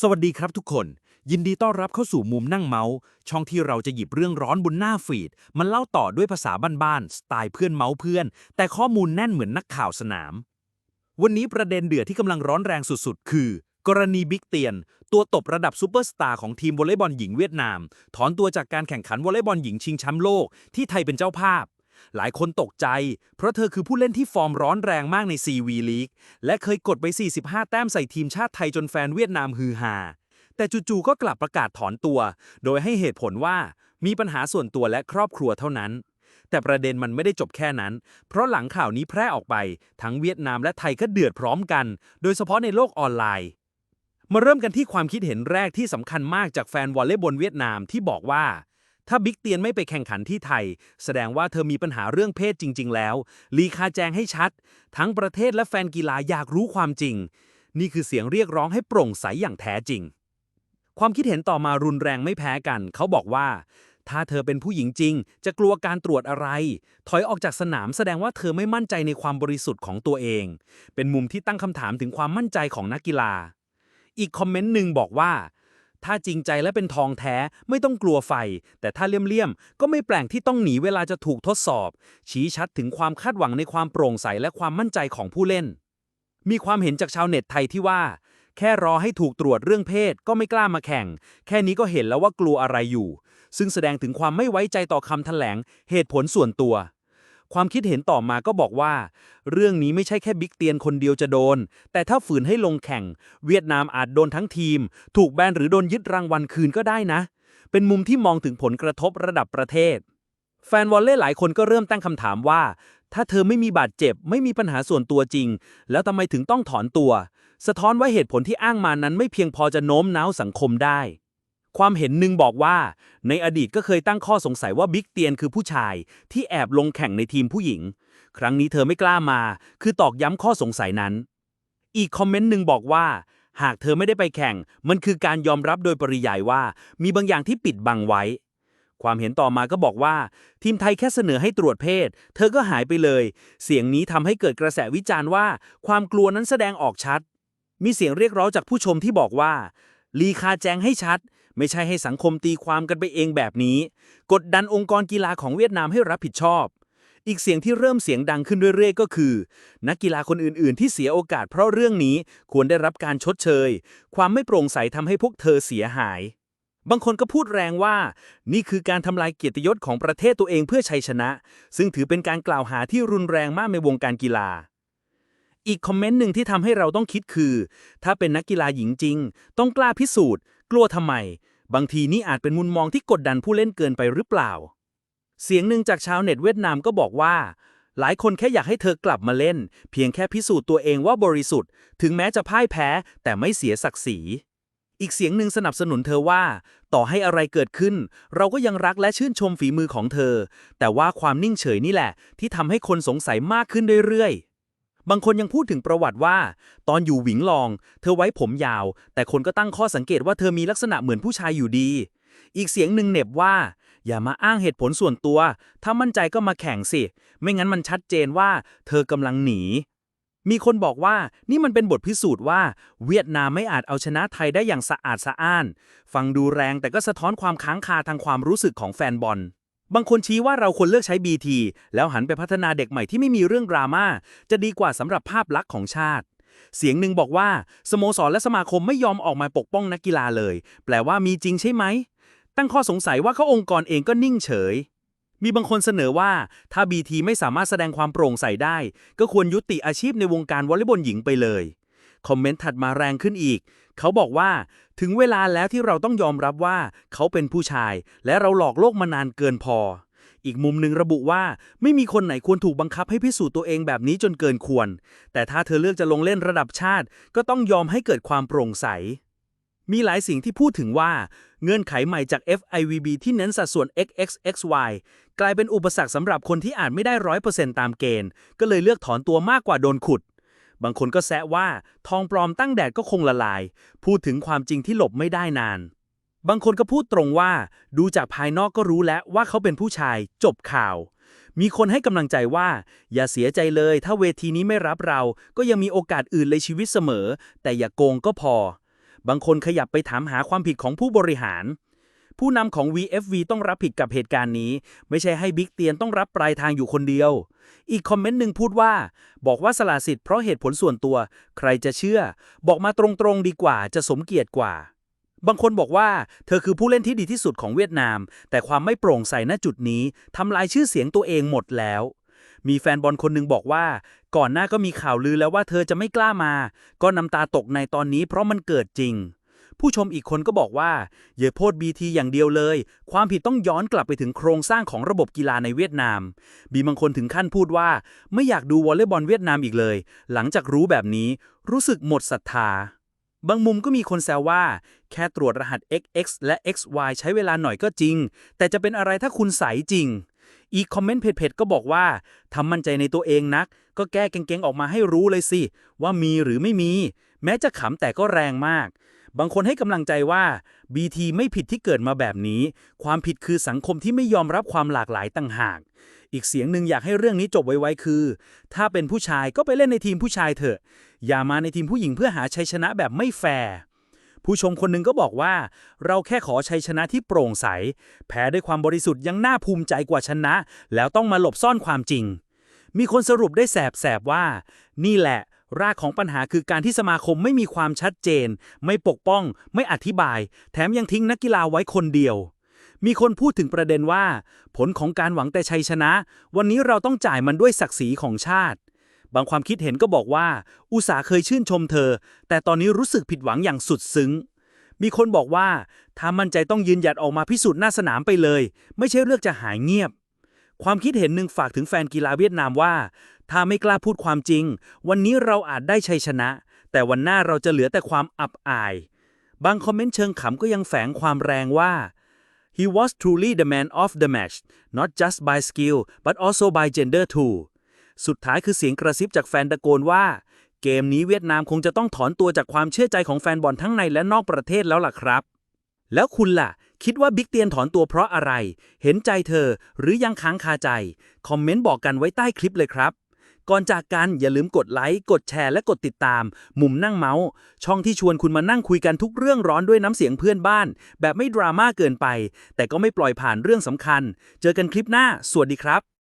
สวัสดีครับทุกคน ยินดีต้อนรับเข้าสู่มุมนั่งเมาส์ช่องที่เราจะหยิบเรื่องร้อนบนหน้าฟีดมันเล่าต่อด้วยภาษาบ้านๆสไตล์เพื่อนเมาส์เพื่อน แต่ข้อมูลแน่นเหมือนนักข่าวสนาม วันนี้ประเด็นเดือดที่กำลังร้อนแรงสุดๆ คือ กรณีบิ๊กเตียน ตัวตบระดับซูเปอร์สตาร์ของทีมวอลเลย์บอลหญิงเวียดนาม ถอนตัวจากการแข่งขันวอลเลย์บอลหญิงชิงแชมป์โลกที่ไทยเป็นเจ้าภาพ หลายคนตกใจ เพราะเธอคือผู้เล่นที่ฟอร์มร้อนแรงมากใน CV League และเคยกดไป 45 แต้มใส่ทีมชาติไทยจนแฟนเวียดนามฮือฮา แต่จู่ๆก็กลับประกาศถอนตัว โดยให้เหตุผลว่ามีปัญหาส่วนตัวและครอบครัวเท่านั้น แต่ประเด็นมันไม่ได้จบแค่นั้น เพราะหลังข่าวนี้แพร่ออกไป ทั้งเวียดนามและไทยก็เดือดพร้อมกัน โดยเฉพาะในโลกออนไลน์มาเริ่มกันที่ความคิดเห็นแรกที่สำคัญมากจากแฟนวอลเลย์บอลเวียดนามที่บอกว่า ถ้าบิ๊กเตียนไม่ไปแข่งขันที่ไทย แสดงว่าเธอมีปัญหาเรื่องเพศจริง ๆ แล้ว ลีคาแจงให้ชัด ทั้งประเทศและแฟนกีฬาอยากรู้ความจริง นี่คือเสียงเรียกร้องให้โปร่งใสอย่างแท้จริง ความคิดเห็นต่อมารุนแรงไม่แพ้กัน เขาบอกว่า ถ้าเธอเป็นผู้หญิงจริง จะกลัวการตรวจอะไร ถอยออกจากสนามแสดงว่าเธอไม่มั่นใจในความบริสุทธิ์ของตัวเอง เป็นมุมที่ตั้งคำถามถึงความมั่นใจของนักกีฬา อีกคอมเมนต์หนึ่งบอกว่า ถ้าจริงใจและเป็นทองแท้ไม่ต้องกลัวไฟ แต่ถ้าเลี่ยมๆ ก็ไม่แปลกที่ต้องหนีเวลาจะถูกทดสอบ ชี้ชัดถึงความคาดหวังในความโปร่งใสและความมั่นใจของผู้เล่น มีความเห็นจากชาวเน็ตไทยที่ว่า แค่รอให้ถูกตรวจเรื่องเพศก็ไม่กล้ามาแข่ง แค่นี้ก็เห็นแล้วว่ากลัวอะไรอยู่ ซึ่งแสดงถึงความไม่ไว้ใจต่อคำแถลงเหตุผลส่วนตัว ความคิดเห็นต่อมาก็บอกว่า เรื่องนี้ไม่ใช่แค่บิ๊กเตียนคนเดียวจะโดน แต่ถ้าฝืนให้ลงแข่ง เวียดนามอาจโดนทั้งทีม ถูกแบนหรือโดนยึดรางวัลคืนก็ได้นะ เป็นมุมที่มองถึงผลกระทบระดับประเทศ แฟนวอลเล่หลายคนก็เริ่มตั้งคำถามว่า ถ้าเธอไม่มีบาดเจ็บ ไม่มีปัญหาส่วนตัวจริง แล้วทำไมถึงต้องถอนตัว สะท้อนว่าเหตุผลที่อ้างมานั้นไม่เพียงพอจะโน้มน้าวสังคมได้ ความเห็นหนึ่งบอกว่า ในอดีตก็เคยตั้งข้อสงสัยว่าบิ๊กเตียนคือผู้ชาย ที่แอบลงแข่งในทีมผู้หญิง ครั้งนี้เธอไม่กล้ามา คือตอกย้ำข้อสงสัยนั้น อีกคอมเมนต์หนึ่งบอกว่า หากเธอไม่ได้ไปแข่ง มันคือการยอมรับโดยปริยายว่า มีบางอย่างที่ปิดบังไว้ ความเห็นต่อมาก็บอกว่า ทีมไทยแค่เสนอให้ตรวจเพศ เธอก็หายไปเลย เสียงนี้ทำให้เกิดกระแสวิจารณ์ว่า ความกลัวนั้นแสดงออกชัด มีเสียงเรียกร้องจากผู้ชมที่บอกว่าลีคาแจงให้ชัด ไม่ใช่ให้สังคมตีความกันไปเองแบบนี้ กดดันองค์กรกีฬาของเวียดนามให้รับผิดชอบ อีกเสียงที่เริ่มเสียงดังขึ้นเรื่อยๆ ก็คือ นักกีฬาคนอื่นๆ ที่เสียโอกาสเพราะเรื่องนี้ควรได้รับการชดเชย ความไม่โปร่งใสทำให้พวกเธอเสียหาย บางคนก็พูดแรงว่า นี่คือการทำลายเกียรติยศของประเทศตัวเองเพื่อชัยชนะ ซึ่งถือเป็นการกล่าวหาที่รุนแรงมากในวงการกีฬาอีกคอมเมนต์หนึ่งที่ทำให้เราต้องคิดคือ ถ้าเป็นนักกีฬาหญิงจริง ต้องกล้าพิสูจน์ กลัวทำไม บางทีนี่อาจเป็นมุมมองที่กดดันผู้เล่นเกินไปหรือเปล่า เสียงหนึ่งจากชาวเน็ตเวียดนามก็บอกว่า หลายคนแค่อยากให้เธอกลับมาเล่น เพียงแค่พิสูจน์ตัวเองว่าบริสุทธิ์ ถึงแม้จะพ่ายแพ้ แต่ไม่เสียศักดิ์ศรีอีกเสียงหนึ่งสนับสนุนเธอว่า ต่อให้อะไรเกิดขึ้น เราก็ยังรักและชื่นชมฝีมือของเธอ แต่ว่าความนิ่งเฉยนี่แหละ ที่ทำให้คนสงสัยมากขึ้นเรื่อยๆ บางคนยังพูดถึงประวัติว่า ตอนอยู่หวิงลอง เธอไว้ผมยาว แต่คนก็ตั้งข้อสังเกตว่าเธอมีลักษณะเหมือนผู้ชายอยู่ดี อีกเสียงหนึ่งเน็บว่า อย่ามาอ้างเหตุผลส่วนตัว ถ้ามั่นใจก็มาแข่งสิ ไม่งั้นมันชัดเจนว่า เธอกำลังหนี มีคนบอกว่านี่มันเป็นบทพิสูจน์ว่า เวียดนามไม่อาจเอาชนะไทยได้อย่างสะอาดสะอ้าน ฟังดูแรงแต่ก็สะท้อนความค้างคาทางความรู้สึกของแฟนบอล บางคนชี้ว่าเราควรเลือกใช้ BT แล้วหันไปพัฒนาเด็กใหม่ที่ไม่มีเรื่องดราม่าจะดีกว่าสำหรับภาพลักษณ์ของชาติ เสียงหนึ่งบอกว่าสโมสรและสมาคมไม่ยอมออกมาปกป้องนักกีฬาเลย แปลว่ามีจริงใช่ไหม ตั้งข้อสงสัยว่าเขาองค์กรเองก็นิ่งเฉย มีบางคนเสนอว่าถ้า BT ไม่สามารถแสดงความโปร่งใสได้ ก็ควรยุติอาชีพในวงการวอลเลย์บอลหญิงไปเลย คอมเมนต์ถัดมาแรงขึ้นอีก เขาบอกว่าถึงเวลาแล้วที่เราต้องยอมรับว่าเขาเป็นผู้ชาย และเราหลอกโลกมานานเกินพอ อีกมุมหนึ่งระบุว่าไม่มีคนไหนควรถูกบังคับให้พิสูจน์ตัวเองแบบนี้จนเกินควร แต่ถ้าเธอเลือกจะลงเล่นระดับชาติ ก็ต้องยอมให้เกิดความโปร่งใส มีหลายสิ่งที่พูดถึงว่า เงื่อนไขใหม่จาก FIVB ที่เน้นสัดส่วน XXXY กลายเป็นอุปสรรคสำหรับคนที่อ่าจไม่ได้ร้อยเปอร์เซ็นต์ตามเกณฑ์ ก็เลยเลือกถอนตัวมากกว่าโดนขุด บางคนก็แซะว่าทองปลอมตั้งแดดก็คงละลาย พูดถึงความจริงที่หลบไม่ได้นาน บางคนก็พูดตรงว่า ดูจากภายนอกก็รู้แล้วว่าเขาเป็นผู้ชาย จบข่าว มีคนให้กำลังใจว่า อย่าเสียใจเลย ถ้าเวทีนี้ไม่รับเรา ก็ยังมีโอกาสอื่นในชีวิตเสมอ แต่อย่าโกงก็พอ บางคนขยับไปถามหาความผิดของผู้บริหาร ผู้นำของ VFV ต้องรับผิดกับเหตุการณ์นี้ ไม่ใช่ให้บิ๊กเตียนต้องรับปลายทางอยู่คนเดียว อีกคอมเมนต์หนึ่งพูดว่า บอกว่าสละสิทธิ์เพราะเหตุผลส่วนตัว ใครจะเชื่อ บอกมาตรงๆดีกว่าจะสมเกียรติกว่า บางคนบอกว่า เธอคือผู้เล่นที่ดีที่สุดของเวียดนาม แต่ความไม่โปร่งใสณจุดนี้ทำลายชื่อเสียงตัวเองหมดแล้วมีแฟนบอลคนหนึ่งบอกว่า ก่อนหน้าก็มีข่าวลือแล้วว่าเธอจะไม่กล้ามา ก็น้ำตาตกในตอนนี้เพราะมันเกิดจริง ผู้ชมอีกคนก็บอกว่าอย่าโทษบีทีอย่างเดียวเลย ความผิดต้องย้อนกลับไปถึงโครงสร้างของระบบกีฬาในเวียดนามมีบางคนถึงขั้นพูดว่าไม่อยากดูวอลเลย์บอลเวียดนามอีกเลย หลังจากรู้แบบนี้รู้สึกหมดศรัทธา บางมุมก็มีคนแซวว่า แค่ตรวจรหัส XX และ XY ใช้เวลาหน่อยก็จริง แต่จะเป็นอะไรถ้าคุณใสจริง อีกคอมเมนต์เพจๆก็บอกว่าทำมั่นใจในตัวเองนัก ก็แก้เก่งๆออกมาให้รู้เลยสิ ว่ามีหรือไม่มี แม้จะขำแต่ก็แรงมาก บางคนให้กำลังใจว่า BT ไม่ผิดที่เกิดมาแบบนี้ ความผิดคือสังคมที่ไม่ยอมรับความหลากหลายต่างหาก อีกเสียงหนึ่งอยากให้เรื่องนี้จบไวๆคือ ถ้าเป็นผู้ชายก็ไปเล่นในทีมผู้ชายเถอะ อย่ามาในทีมผู้หญิงเพื่อหาชัยชนะแบบไม่แฟร์ผู้ชมคนหนึ่งก็บอกว่า เราแค่ขอชัยชนะที่โปร่งใส แพ้ด้วยความบริสุทธิ์ยังน่าภูมิใจกว่าชนะ แล้วต้องมาหลบซ่อนความจริง มีคนสรุปได้แสบๆว่า นี่แหละ รากของปัญหาคือการที่สมาคมไม่มีความชัดเจน ไม่ปกป้อง ไม่อธิบาย แถมยังทิ้งนักกีฬาไว้คนเดียว มีคนพูดถึงประเด็นว่า ผลของการหวังแต่ชัยชนะ วันนี้เราต้องจ่ายมันด้วยศักดิ์ศรีของชาติ บางความคิดเห็นก็บอกว่า อุตสาเคยชื่นชมเธอ แต่ตอนนี้รู้สึกผิดหวังอย่างสุดซึ้ง มีคนบอกว่าถ้ามั่นใจต้องยืนหยัดออกมาพิสูจน์หน้าสนามไปเลย ไม่ใช่เลือกจะหายเงียบ ความคิดเห็นหนึ่งฝากถึงแฟนกีฬาเวียดนามว่า ถ้าไม่กล้าพูดความจริง วันนี้เราอาจได้ชัยชนะ แต่วันหน้าเราจะเหลือแต่ความอับอาย บางคอมเมนต์เชิงขำก็ยังแฝงความแรงว่า he was truly the man of the match not just by skill but also by gender too สุดท้ายคือเสียงกระซิบจากแฟนตะโกนว่า เกมนี้เวียดนามคงจะต้องถอนตัวจากความเชื่อใจของแฟนบอลทั้งในและนอกประเทศแล้วล่ะครับ แล้วคุณล่ะ คิดว่าบิ๊กเตียนถอนตัวเพราะอะไร เห็นใจเธอ หรือยังค้างคาใจ คอมเมนต์บอกกันไว้ใต้คลิปเลยครับ ก่อนจากกันอย่าลืมกดไลค์ กดแชร์และกดติดตาม มุมนั่งเมาส์ ช่องที่ชวนคุณมานั่งคุยกันทุกเรื่องร้อนด้วยน้ำเสียงเพื่อนบ้าน แบบไม่ดราม่าเกินไป แต่ก็ไม่ปล่อยผ่านเรื่องสำคัญ เจอกันคลิปหน้า สวัสดีครับ